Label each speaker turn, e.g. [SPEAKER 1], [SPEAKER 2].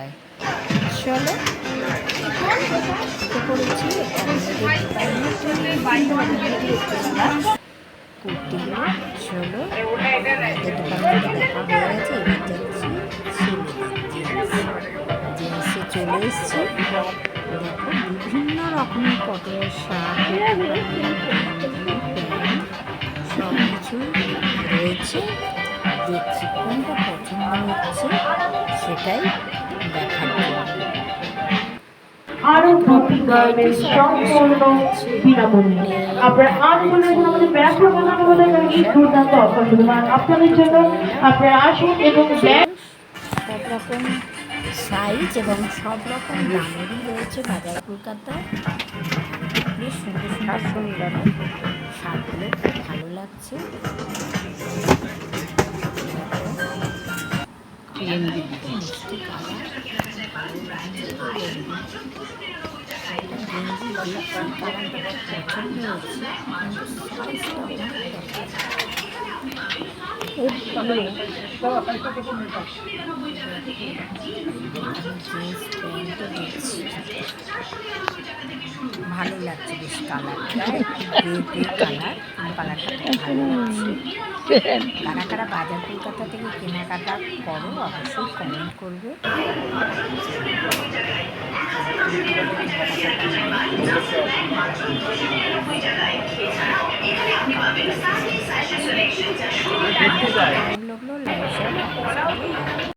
[SPEAKER 1] দেয় চলো। চলো। জিনিসে চলে এসছে দেখো। বিভিন্ন রকমের কটনের শাক সব কিছু রয়েছে। দেখছি কোনটা পছন্দ হচ্ছে। সেটাই দেখার
[SPEAKER 2] আরও ভর্তি গার্মেন্টস সম্পূর্ণ বিনামূল্যে। আপনারা আজ বলে আমাদের ব্যবসা বানানো বলে এই দুর্দান্ত অফার আপনাদের জন্য। আপনারা আসুন এবং
[SPEAKER 1] সব রকম সাইজ এবং সব রকম দামেরই রয়েছে বাজার। কলকাতায় বেশ সুন্দর সুন্দর সুন্দর শার্টগুলো খুব ভালো লাগছে। ভালো লাগছে বেশ গ্রে কালার কালারটা ভালো লাগছে। কারা বাজার কলকাতা থেকে কেনাকাটা করো অবশ্যই কমেন্ট করবে ভালো